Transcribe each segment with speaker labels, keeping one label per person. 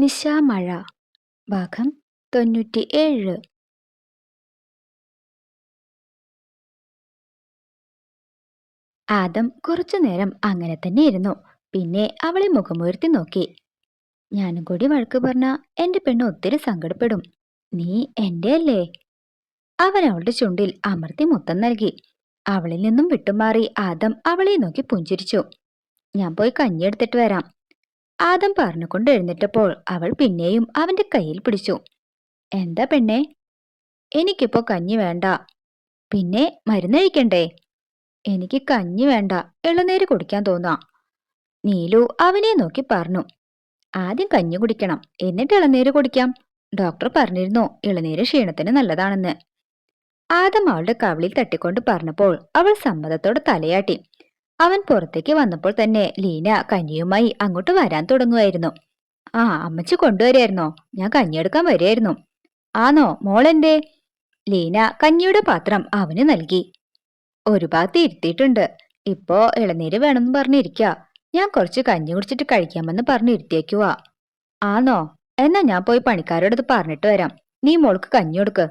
Speaker 1: നിശാമഴ ഭാഗം തൊണ്ണൂറ്റി ഏഴ് ആദം കുറച്ചു നേരം അങ്ങനെ തന്നെ ഇരുന്നു. പിന്നെ അവളെ മുഖമുയർത്തി നോക്കി. ഞാനും കൂടി വഴക്ക് പറഞ്ഞ എന്റെ പെണ്ണ് ഒത്തിരി സങ്കടപ്പെടും. നീ എന്റെ അല്ലേ അവൻ അവളുടെ ചുണ്ടിൽ അമർത്തി മുത്തം നൽകി. അവളിൽ നിന്നും വിട്ടുമാറി ആദം അവളെ നോക്കി പുഞ്ചിരിച്ചു. ഞാൻ പോയി കഞ്ഞിയെടുത്തിട്ട് വരാം. ആദം പറഞ്ഞുകൊണ്ട് എഴുന്നേറ്റപ്പോൾ അവൾ പിന്നെയും അവന്റെ കയ്യിൽ പിടിച്ചു. എന്താ പെണ്ണെ? എനിക്കിപ്പോ കഞ്ഞി വേണ്ട. പിന്നെ മരുന്നഴിക്കണ്ടേ എനിക്ക് കഞ്ഞി വേണ്ട. ഇളനീര് കുടിക്കാൻ തോന്നാ. നീലു അവനെ നോക്കി പറഞ്ഞു. ആദ്യം കഞ്ഞി കുടിക്കണം. എന്നിട്ട് ഇളനീര് കുടിക്കാം. ഡോക്ടർ പറഞ്ഞിരുന്നു. ഇളനീര് ക്ഷീണത്തിന് നല്ലതാണെന്ന്. ആദം അവളുടെ കവിളിൽ തട്ടിക്കൊണ്ട് പറഞ്ഞപ്പോൾ അവൾ സമ്മതത്തോടെ തലയാട്ടി. അവൻ പുറത്തേക്ക് വന്നപ്പോൾ തന്നെ ലീന കഞ്ഞിയുമായി അങ്ങോട്ട് വരാൻ തുടങ്ങുമായിരുന്നു ആ അമ്മച്ചി കൊണ്ടുവരായിരുന്നോ? ഞാൻ കഞ്ഞിയെടുക്കാൻ വരികയായിരുന്നു ആണോ മോളെന്തേ? ലീന കഞ്ഞിയുടെ പാത്രം അവന് നൽകി. ഒരു ഭാഗത്ത് ഇരുത്തിയിട്ടുണ്ട്. ഇപ്പോ ഇളനീര് വേണമെന്ന് പറഞ്ഞിരിക്ക. ഞാൻ കുറച്ച് കഞ്ഞി കുടിച്ചിട്ട് കഴിക്കാമെന്ന് പറഞ്ഞിരുത്തിയേക്കുവാ ആണോ എന്നാ ഞാൻ പോയി പണിക്കാരോടത് പറഞ്ഞിട്ട് വരാം. നീ മോൾക്ക് കഞ്ഞി കൊടുക്ക്.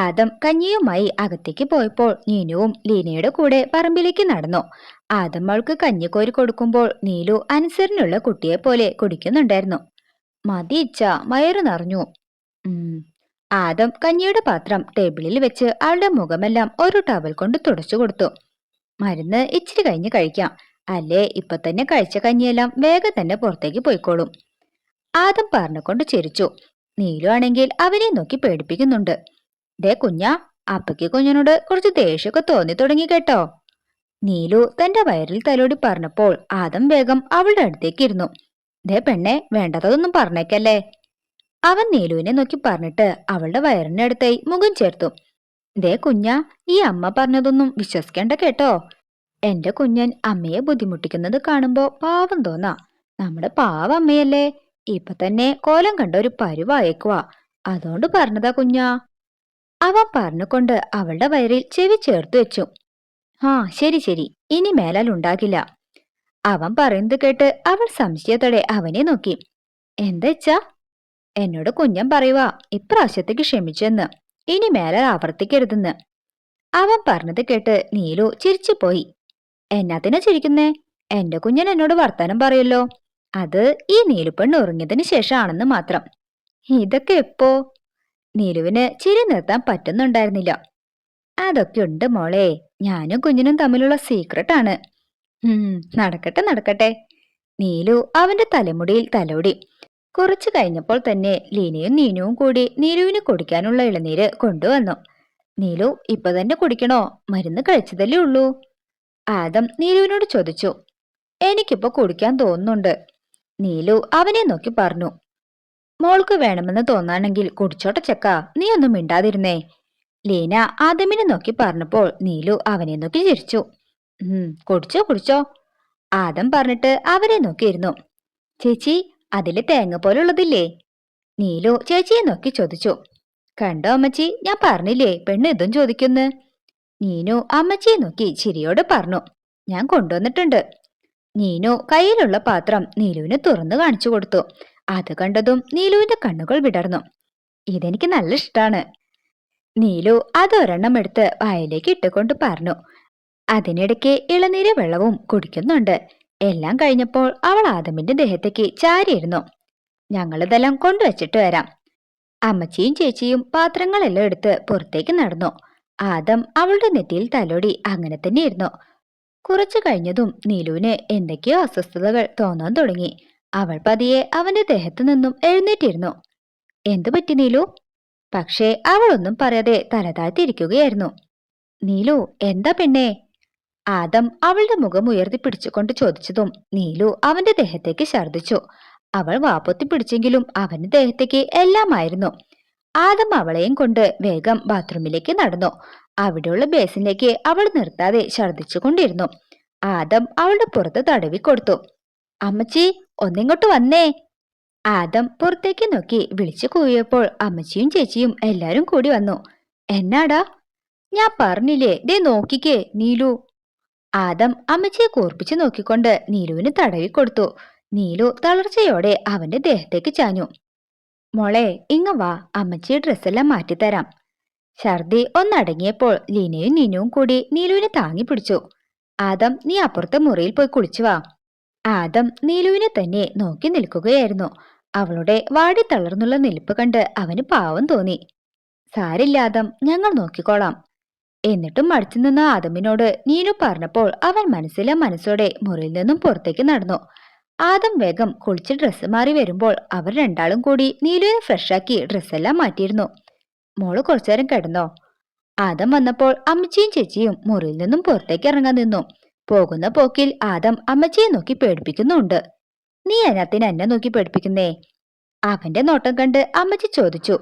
Speaker 1: ആദം കഞ്ഞിയുമായി അകത്തേക്ക് പോയപ്പോൾ നീനുവും ലീനയുടെ കൂടെ പറമ്പിലേക്ക് നടന്നു. ആദം അവൾക്ക് കഞ്ഞി കോരി കൊടുക്കുമ്പോൾ നീലു അനുസരണയുള്ള കുട്ടിയെ പോലെ കുടിക്കുന്നുണ്ടായിരുന്നു. മതി ഇച്ച വയറ് നിറഞ്ഞു. ആദം കഞ്ഞിയുടെ പാത്രം ടേബിളിൽ വെച്ച് അവളുടെ മുഖമെല്ലാം ഒരു ടവൽ കൊണ്ട് തുടച്ചു കൊടുത്തു. മരുന്ന് ഇച്ചിരി കഴിഞ്ഞ് കഴിക്കാം. അല്ലേ ഇപ്പൊ തന്നെ കഴിച്ച കഞ്ഞിയെല്ലാം വേഗം തന്നെ പുറത്തേക്ക് പോയിക്കോളും. ആദം പറഞ്ഞുകൊണ്ട് ചിരിച്ചു. നീലു ആണെങ്കിൽ അവനെ നോക്കി പേടിപ്പിക്കുന്നുണ്ട്. ദേ കുഞ്ഞ അപ്പയ്ക്ക് കുഞ്ഞിനോട് കുറച്ച് ദേഷ്യമൊക്കെ തോന്നി തുടങ്ങി കേട്ടോ. നീലു തന്റെ വയറിൽ തലോടി പറഞ്ഞപ്പോൾ ആദം വേഗം അവളുടെ അടുത്തേക്ക് ഇരുന്നു. ദേ പെണ്ണെ വേണ്ടതൊന്നും പറഞ്ഞേക്കല്ലേ. അവൻ നീലുവിനെ നോക്കി പറഞ്ഞിട്ട് അവളുടെ വയറിന്റെ അടുത്തായി മുഖം ചേർത്തു. ദേ കുഞ്ഞ ഈ അമ്മ പറഞ്ഞതൊന്നും വിശ്വസിക്കേണ്ട കേട്ടോ. എന്റെ കുഞ്ഞൻ അമ്മയെ ബുദ്ധിമുട്ടിക്കുന്നത് കാണുമ്പോ പാവം തോന്നാ. നമ്മുടെ പാവ അമ്മയല്ലേ. ഇപ്പൊ തന്നെ കോലം കണ്ട ഒരു പരുവായേക്കുവാ. അതുകൊണ്ട് പറഞ്ഞതാ കുഞ്ഞാ. അവൻ പറഞ്ഞുകൊണ്ട് അവളുടെ വയറിൽ ചെവി ചേർത്ത് വെച്ചു. ആ ശരി ശരി. ഇനി മേലാൽ ഉണ്ടാകില്ല. അവൻ പറയുന്നത് കേട്ട് അവൾ സംശയത്തോടെ അവനെ നോക്കി. എന്താച്ചാ എന്നോട് കുഞ്ഞൻ പറയുവാ ഇപ്രാവശ്യത്തേക്ക് ക്ഷമിച്ചെന്ന്. ഇനി മേലാൽ ആവർത്തിക്കരുതെന്ന്. അവൻ പറഞ്ഞത് കേട്ട് നീലു ചിരിച്ചുപോയി. എന്നാത്തിനാ ചിരിക്കുന്നേ? എന്റെ കുഞ്ഞൻ എന്നോട് വർത്താനം പറയല്ലോ. അത് ഈ നീലുപ്പെണ്ണ് ഉറങ്ങിയതിന് ശേഷമാണെന്ന് മാത്രം. ഇതൊക്കെ എപ്പോ? നീലുവിന് ചിരി നിർത്താൻ പറ്റുന്നുണ്ടായിരുന്നില്ല. അതൊക്കെ ഉണ്ട് മോളെ. ഞാനും കുഞ്ഞിനും തമ്മിലുള്ള സീക്രട്ട് ആണ്. നടക്കട്ടെ നടക്കട്ടെ. നീലു അവന്റെ തലമുടിയിൽ തലോടി. കുറച്ചു കഴിഞ്ഞപ്പോൾ തന്നെ ലീനയും നീനുവും കൂടി നീലുവിന് കുടിക്കാനുള്ള ഇളനീര് കൊണ്ടുവന്നു. നീലു ഇപ്പൊ തന്നെ കുടിക്കണോ? മരുന്ന് കഴിച്ചതല്ലേ ഉള്ളൂ? ആദം നീലുവിനോട് ചോദിച്ചു. എനിക്കിപ്പോ കുടിക്കാൻ തോന്നുന്നുണ്ട്. നീലു അവനെ നോക്കി പറഞ്ഞു. മോൾക്ക് വേണമെന്ന് തോന്നാണെങ്കിൽ കുടിച്ചോട്ടെ ചെക്ക. നീ ഒന്നും മിണ്ടാതിരുന്നേ. ലീന ആദമിനെ നോക്കി പറഞ്ഞപ്പോൾ നീലു അവനെ നോക്കി ചിരിച്ചു. ഉം കുടിച്ചോ കുടിച്ചോ. ആദം പറഞ്ഞിട്ട് അവരെ നോക്കിയിരുന്നു. ചേച്ചി അതിൽ തേങ്ങ പോലുള്ളതില്ലേ നീലു ചേച്ചിയെ നോക്കി ചോദിച്ചു. കണ്ടോ അമ്മച്ചി ഞാൻ പറഞ്ഞില്ലേ പെണ്ണ് ഇതും ചോദിക്കുന്നു? നീനു അമ്മച്ചിയെ നോക്കി ചിരിയോട് പറഞ്ഞു. ഞാൻ കൊണ്ടുവന്നിട്ടുണ്ട്. നീനു കയ്യിലുള്ള പാത്രം നീലുവിന് തുറന്നു കാണിച്ചു കൊടുത്തു. അത് കണ്ടതും നീലുവിന്റെ കണ്ണുകൾ വിടർന്നു. ഇതെനിക്ക് നല്ല ഇഷ്ടാണ്. നീലു അതൊരെണ്ണം എടുത്ത് വായിലേക്ക് ഇട്ടുകൊണ്ട് പറഞ്ഞു. അതിനിടയ്ക്ക് ഇളനീര വെള്ളവും കുടിക്കുന്നുണ്ട്. എല്ലാം കഴിഞ്ഞപ്പോൾ അവൾ ആദമിന്റെ ദേഹത്തേക്ക് ചാരിയിരുന്നു. ഞങ്ങളിതെല്ലാം കൊണ്ടുവച്ചിട്ട് വരാം. അമ്മച്ചിയും ചേച്ചിയും പാത്രങ്ങളെല്ലാം എടുത്ത് പുറത്തേക്ക് നടന്നു. ആദം അവളുടെ നെറ്റിയിൽ തലോടി അങ്ങനെ തന്നെ ഇരുന്നു കുറച്ചു കഴിഞ്ഞതും നീലുവിന് എന്തൊക്കെയോ അസ്വസ്ഥതകൾ തോന്നാൻ തുടങ്ങി. അവൾ പതിയെ അവന്റെ ദേഹത്തു നിന്നും എഴുന്നേറ്റിരുന്നു. എന്തു പറ്റി നീലു? പക്ഷേ അവളൊന്നും പറയാതെ തലതാഴ്ത്തിയിരിക്കുകയായിരുന്നു. നീലു എന്താ പെണ്ണേ? ആദം അവളുടെ മുഖം ഉയർത്തി പിടിച്ചുകൊണ്ട് ചോദിച്ചതും നീലു അവന്റെ ദേഹത്തേക്ക് ഛർദിച്ചു അവൾ വാപ്പൊത്തി പിടിച്ചെങ്കിലും അവന്റെ ദേഹത്തേക്ക് എല്ലാമായിരുന്നു. ആദം അവളെയും കൊണ്ട് വേഗം ബാത്റൂമിലേക്ക് നടന്നു. അവിടെയുള്ള ബേസിനിലേക്ക് അവൾ നിർത്താതെ ഛർദിച്ചുകൊണ്ടിരുന്നു ആദം അവളുടെ പുറത്ത് തടവി കൊടുത്തു അമ്മച്ചി ഒന്നിങ്ങോട്ട് വന്നേ. ആദം പുറത്തേക്ക് നോക്കി വിളിച്ചു കൂവിയപ്പോൾ അമ്മച്ചിയും ചേച്ചിയും എല്ലാരും കൂടി വന്നു. എന്നാടാ? ഞാൻ പറഞ്ഞില്ലേ ദേ നോക്കിക്കേ നീലു. ആദം അമ്മച്ചിയെ കൂർപ്പിച്ചു നോക്കിക്കൊണ്ട് നീലുവിന് തടവി കൊടുത്തു. നീലു തളർച്ചയോടെ അവന്റെ ദേഹത്തേക്ക് ചാഞ്ഞു. മോളെ ഇങ്ങ വാ അമ്മച്ചി ഡ്രസ്സെല്ലാം മാറ്റിത്തരാം. ഛർദി ഒന്നടങ്ങിയപ്പോൾ ലീനയും നീനുവും കൂടി നീലുവിനെ താങ്ങി പിടിച്ചു. ആദം നീ അപ്പുറത്തെ മുറിയിൽ പോയി കുളിച്ചു വാ. ആദം നീലുവിനെ തന്നെ നോക്കി നിൽക്കുകയായിരുന്നു. അവളുടെ വാടി തളർന്നുള്ള നിൽപ്പ് കണ്ട് അവന് പാവം തോന്നി. സാരില്ലാദം ഞങ്ങൾ നോക്കിക്കോളാം. എന്നിട്ടും മടിച്ചു നിന്ന ആദമിനോട് നീനു പറഞ്ഞപ്പോൾ അവൻ മനസ്സിലെ മനസ്സോടെ മുറിയിൽ നിന്നും പുറത്തേക്ക് നടന്നു. ആദം വേഗം കുളിച്ച് ഡ്രസ്സ് മാറി വരുമ്പോൾ അവർ രണ്ടാളും കൂടി നീലുവിനെ ഫ്രഷാക്കി ഡ്രസ്സെല്ലാം മാറ്റിയിരുന്നു. മോൾ കുറച്ചു നേരം കിടന്നോ? ആദം വന്നപ്പോൾ അമ്മച്ചിയും ചേച്ചിയും മുറിയിൽ നിന്നും പുറത്തേക്ക് ഇറങ്ങാൻ നിന്നു. പോകുന്ന പോക്കിൽ ആദം അമ്മച്ചിയെ നോക്കി പേടിപ്പിക്കുന്നുണ്ട്. നീ അതിനകത്തിന് എന്നെ നോക്കി പേടിപ്പിക്കുന്നേ? അവന്റെ നോട്ടം കണ്ട് അമ്മച്ചി ചോദിച്ചു.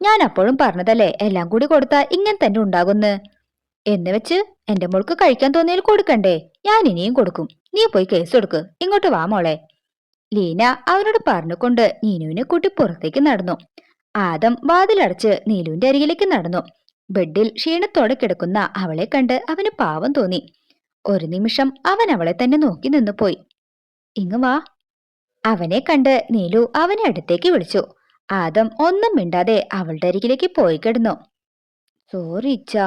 Speaker 1: ഞാൻ അപ്പോഴും പറഞ്ഞതല്ലേ എല്ലാം കൂടി കൊടുത്താൽ ഇങ്ങനെ തന്നെ ഉണ്ടാകുന്ന്? എന്ന് വെച്ച് എന്റെ മോൾക്ക് കഴിക്കാൻ തോന്നിയാൽ കൊടുക്കണ്ടേ? ഞാൻ ഇനിയും കൊടുക്കും. നീ പോയി കേസ് കൊടുക്ക് ഇങ്ങോട്ട് വാ മോളെ. ലീന അവനോട് പറഞ്ഞുകൊണ്ട് നീനുവിനെ കൂട്ടി പുറത്തേക്ക് നടന്നു. ആദം വാതിലടച്ച് നീലുവിന്റെ അരികിലേക്ക് നടന്നു. ബെഡിൽ ക്ഷീണത്തോടെ കിടക്കുന്ന അവളെ കണ്ട് അവന് പാവം തോന്നി. ഒരു നിമിഷം അവൻ അവളെ തന്നെ നോക്കി നിന്നു പോയി. ഇങ്ങ് വാ. അവനെ കണ്ട് നീലു അവനെ അടുത്തേക്ക് വിളിച്ചു. ആദം ഒന്നും മിണ്ടാതെ അവളുടെ അരികിലേക്ക് പോയി കിടന്നു. സോറി ഇച്ച.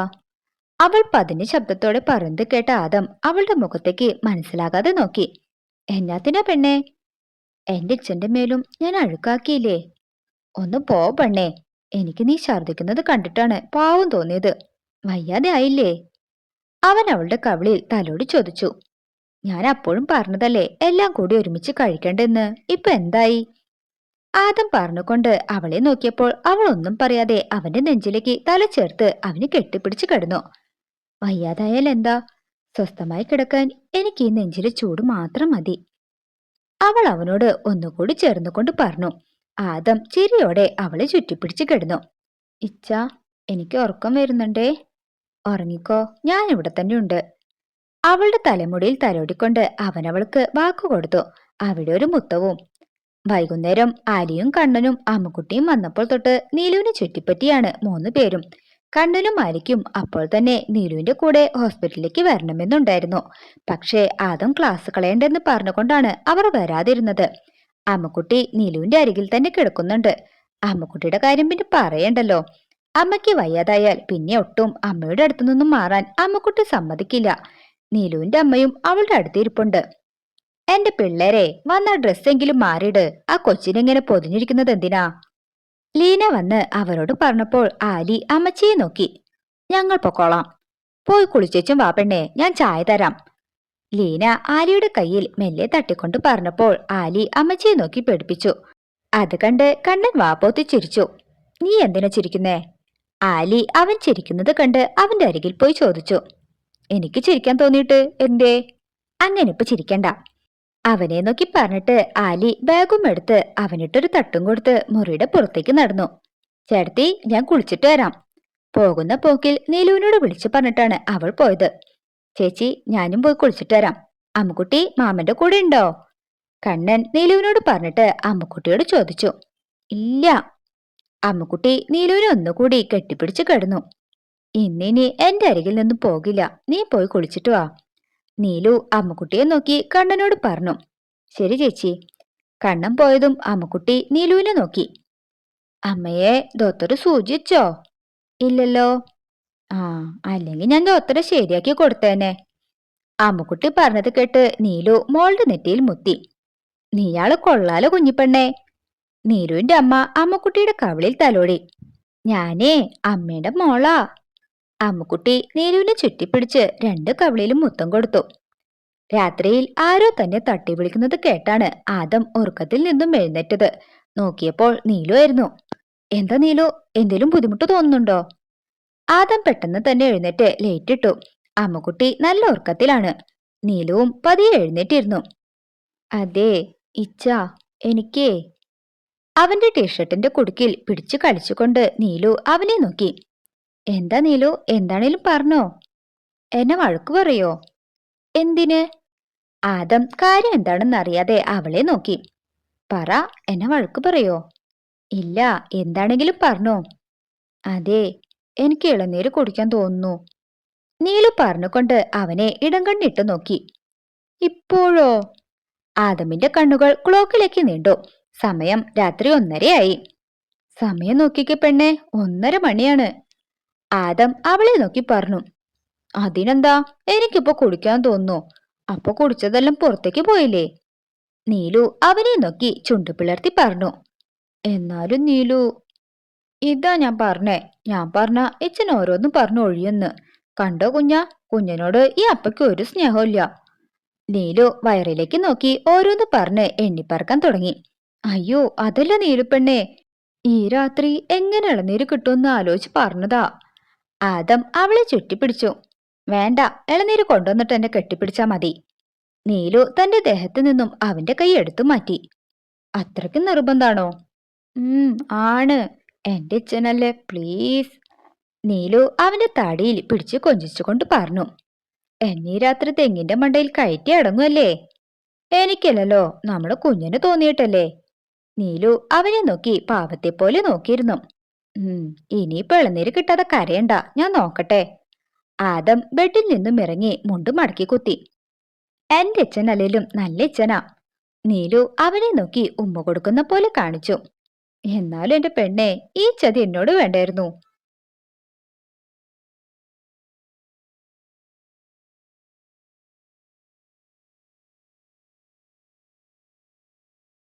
Speaker 1: അവൾ പതിന് ശബ്ദത്തോടെ പറയുന്നത് കേട്ട ആദം അവളുടെ മുഖത്തേക്ക് മനസ്സിലാകാതെ നോക്കി. എന്നാത്തിനാ പെണ്ണേ? എന്റെ ഇച്ഛന്റെ മേലും ഞാൻ അഴുക്കാക്കിയില്ലേ? ഒന്ന് പോ പെണ്ണേ. എനിക്ക് നീ ഛർദിക്കുന്നത് കണ്ടിട്ടാണ് പാവം തോന്നിയത്. വയ്യാതെ ആയില്ലേ? അവൻ അവളുടെ കവിളിൽ തലോടി ചോദിച്ചു. ഞാൻ അപ്പോഴും പറഞ്ഞതല്ലേ എല്ലാം കൂടി ഒരുമിച്ച് കഴിക്കണ്ടെന്ന്? ഇപ്പൊ എന്തായി? ആദം പറഞ്ഞുകൊണ്ട് അവളെ നോക്കിയപ്പോൾ അവൾ ഒന്നും പറയാതെ അവന്റെ നെഞ്ചിലേക്ക് തല ചേർത്ത് അവന് കെട്ടിപ്പിടിച്ച് കിടന്നു. വയ്യാതായാൽ എന്താ? സ്വസ്ഥമായി കിടക്കാൻ എനിക്ക് ഈ നെഞ്ചിലെ ചൂട് മാത്രം മതി. അവൾ അവനോട് ഒന്നുകൂടി ചേർന്നുകൊണ്ട് പറഞ്ഞു. ആദം ചിരിയോടെ അവളെ ചുറ്റിപ്പിടിച്ച് കിടന്നു. ഇച്ച എനിക്ക് ഉറക്കം വരുന്നുണ്ടേ. ഉറങ്ങിക്കോ ഞാൻ ഇവിടെ തന്നെ ഉണ്ട്. അവളുടെ തലമുടിയിൽ തലോടിക്കൊണ്ട് അവനവൾക്ക് വാക്കു കൊടുത്തു. അവിടെ ഒരു മുത്തവും. വൈകുന്നേരം ആലിയും കണ്ണനും അമ്മുക്കുട്ടിയും വന്നപ്പോൾ തൊട്ട് നീലുവിനെ ചുറ്റിപ്പറ്റിയാണ് മൂന്ന് പേരും. കണ്ണനും ആലിക്കും അപ്പോൾ തന്നെ നീലുവിന്റെ കൂടെ ഹോസ്പിറ്റലിലേക്ക് വരണമെന്നുണ്ടായിരുന്നു. പക്ഷേ ആദം ക്ലാസ് കളയണ്ടെന്ന് പറഞ്ഞുകൊണ്ടാണ് അവർ വരാതിരുന്നത്. അമ്മക്കുട്ടി നീലുവിന്റെ അരികിൽ തന്നെ കിടക്കുന്നുണ്ട്. അമ്മക്കുട്ടിയുടെ കാര്യം പിന്നെ പറയണ്ടല്ലോ. അമ്മയ്ക്ക് വയ്യാതായാൽ പിന്നെ ഒട്ടും അമ്മയുടെ അടുത്തു നിന്നും മാറാൻ അമ്മക്കുട്ടി സമ്മതിക്കില്ല. നീലുവിന്റെ അമ്മയും അവളുടെ അടുത്തിരിപ്പുണ്ട് എന്റെ പിള്ളേരെ വന്ന ഡ്രസ്സെങ്കിലും മാറിയിട്. ആ കൊച്ചിനെങ്ങനെ പൊതിഞ്ഞിരിക്കുന്നത് എന്തിനാ? ലീന വന്ന് അവരോട് പറഞ്ഞപ്പോൾ ആലി അമ്മച്ചിയെ നോക്കി. ഞങ്ങൾ പൊക്കോളാം. പോയി കുളിച്ചേച്ചും വാ പെണ്ണെ ഞാൻ ചായ തരാം. ലീന ആലിയുടെ കയ്യിൽ മെല്ലെ തട്ടിക്കൊണ്ട് പറഞ്ഞപ്പോൾ ആലി അമ്മച്ചിയെ നോക്കി പേടിപ്പിച്ചു. അത് കണ്ട് കണ്ണൻ വാപ്പോത്തി ചിരിച്ചു. നീ എന്തിനാ ചിരിക്കുന്നേ? ആലി അവൻ ചിരിക്കുന്നത് കണ്ട് അവന്റെ അരികിൽ പോയി ചോദിച്ചു എനിക്ക് ചിരിക്കാൻ തോന്നിയിട്ട് എന്തേ അങ്ങനെ ഇപ്പൊ ചിരിക്കണ്ട. അവനെ നോക്കി പറഞ്ഞിട്ട് ആലി ബാഗും എടുത്ത് അവനിട്ടൊരു തട്ടും കൊടുത്ത് മുറിയുടെ പുറത്തേക്ക് നടന്നു. ചേട്ടത്തി ഞാൻ കുളിച്ചിട്ട് വരാം. പോകുന്ന പോക്കിൽ നീലുവിനോട് വിളിച്ചു പറഞ്ഞിട്ടാണ് അവൾ പോയത്. ചേച്ചി ഞാനും പോയി കുളിച്ചിട്ട് വരാം. അമ്മുക്കുട്ടി മാമന്റെ കൂടെ ഉണ്ടോ? കണ്ണൻ നീലുവിനോട് പറഞ്ഞിട്ട് അമ്മുക്കുട്ടിയോട് ചോദിച്ചു. ഇല്ല അമ്മുക്കുട്ടി നീലൂര് ഒന്നുകൂടി കെട്ടിപ്പിടിച്ച് കിടന്നു. ഇന്നിനി എന്റെ അരികിൽ നിന്നും പോകില്ല. നീ പോയി കുളിച്ചിട്ട് വാ. നീലു അമ്മുക്കുട്ടിയെ നോക്കി കണ്ണനോട് പറഞ്ഞു. ശരി ചേച്ചി. കണ്ണൻ പോയതും അമ്മുക്കുട്ടി നീലുവിനെ നോക്കി. അമ്മയെ ദോത്തറ് സൂചിച്ചോ? ഇല്ലല്ലോ. ആ അല്ലെങ്കിൽ ഞാൻ ദോത്തറ ശരിയാക്കി കൊടുത്തേനെ. അമ്മുക്കുട്ടി പറഞ്ഞത് കേട്ട് നീലു മോളുടെ നെറ്റിയിൽ മുത്തി. നീയാൾ കൊള്ളാലോ കുഞ്ഞിപ്പെണ്ണേ. നീലുവിന്റെ അമ്മ അമ്മക്കുട്ടിയുടെ കവിളിൽ തലോടി. ഞാനേ അമ്മയുടെ മോളാ. അമ്മക്കുട്ടി നീരുവിനെ ചുറ്റിപ്പിടിച്ച് രണ്ട് കവിളിലും മുത്തം കൊടുത്തു. രാത്രിയിൽ ആരോ തന്നെ തട്ടി വിളിക്കുന്നത് കേട്ടാണ് ആദം ഉറക്കത്തിൽ നിന്നും എഴുന്നേറ്റത്. നോക്കിയപ്പോൾ നീലു ആയിരുന്നു. എന്താ നീലു എന്തേലും ബുദ്ധിമുട്ട് തോന്നുന്നുണ്ടോ? ആദം പെട്ടെന്ന് തന്നെ എഴുന്നേറ്റ് ലേറ്റിട്ടു അമ്മക്കുട്ടി നല്ല ഉറക്കത്തിലാണ്. നീലുവും പതിയെ എഴുന്നേറ്റിരുന്നു. അതെ ഇച്ച എനിക്കേ അവന്റെ ടീഷർട്ടിന്റെ കുടുക്കിൽ പിടിച്ചു കളിച്ചുകൊണ്ട് നീലു അവനെ നോക്കി. എന്താ നീലു? എന്താണേലും പറഞ്ഞോ. എന്നെ വഴക്ക് പറയോ? എന്തിന്? ആദം കാര്യം എന്താണെന്ന് അറിയാതെ അവളെ നോക്കി. പറ എന്നെ വഴക്ക് പറയോ? ഇല്ല എന്താണെങ്കിലും പറഞ്ഞോ. അതെ എനിക്ക് ഇളനീര് കുടിക്കാൻ തോന്നുന്നു. നീലു പറഞ്ഞുകൊണ്ട് അവനെ ഇടം കണ്ണിട്ട് നോക്കി. ഇപ്പോഴോ? ആദമിന്റെ കണ്ണുകൾ ക്ലോക്കിലേക്ക് നീണ്ടു. സമയം രാത്രി ഒന്നരയായി. സമയം നോക്കിക്ക് പെണ്ണെ ഒന്നര മണിയാണ്. ആദം അവളെ നോക്കി പറഞ്ഞു. അതിനെന്താ? എനിക്കിപ്പോ കുടിക്കാൻ തോന്നുന്നു. അപ്പൊ കുടിച്ചതെല്ലാം പുറത്തേക്ക് പോയില്ലേ? നീലു അവനെ നോക്കി ചുണ്ടു പിളർത്തി പറഞ്ഞു. എന്നാലും നീലു ഇതാ ഞാൻ പറഞ്ഞേ. ഞാൻ പറഞ്ഞ ഇച്ചൻ ഓരോന്നും പറഞ്ഞു ഒഴിയെന്ന്. കണ്ടോ കുഞ്ഞ? കുഞ്ഞനോട് ഈ അപ്പയ്ക്ക് ഒരു സ്നേഹമില്ല നീലു വയറിലേക്ക് നോക്കി ഓരോന്ന് പറഞ്ഞ് എണ്ണിപ്പറക്കാൻ തുടങ്ങി. അയ്യോ അതല്ല നീലുപ്പെണ്ണേ ഈ രാത്രി എങ്ങനെ ഇളനീര് കിട്ടുമെന്ന് ആലോചിച്ച് പറഞ്ഞതാ. ആദം അവളെ ചുറ്റിപ്പിടിച്ചു. വേണ്ട ഇളനീര് കൊണ്ടുവന്നിട്ട് എന്നെ കെട്ടിപ്പിടിച്ചാ മതി. നീലു തന്റെ ദേഹത്തു നിന്നും അവന്റെ കൈ എടുത്തു മാറ്റി. അത്രയ്ക്ക് നിർബന്ധാണോ? ഉം ആണ്. എന്റെ ഇച്ഛനല്ലേ പ്ലീസ്. നീലു അവന്റെ തടിയിൽ പിടിച്ചു കൊഞ്ചിച്ചുകൊണ്ട് പറഞ്ഞു. എന്നീ രാത്രി തെങ്ങിന്റെ മണ്ടയിൽ കയറ്റി അടങ്ങുമല്ലേ എനിക്കല്ലല്ലോ നമ്മുടെ കുഞ്ഞിന് തോന്നിയിട്ടല്ലേ? നീലു അവനെ നോക്കി പാവത്തെ പോലെ നോക്കിയിരുന്നു ഇനി പിളനീര് കിട്ടാതെ കരയണ്ട. ഞാൻ നോക്കട്ടെ. ആദം ബെഡിൽ നിന്നും ഇറങ്ങി മുണ്ട് മടക്കി കുത്തി. എന്റെ അച്ഛൻ അല്ലേലും നല്ല അച്ഛനാ. നീലു അവനെ നോക്കി ഉമ്മ കൊടുക്കുന്ന പോലെ കാണിച്ചു. എന്നാലും എന്റെ പെണ്ണെ ഈ ചതി എന്നോട് വേണ്ടായിരുന്നു.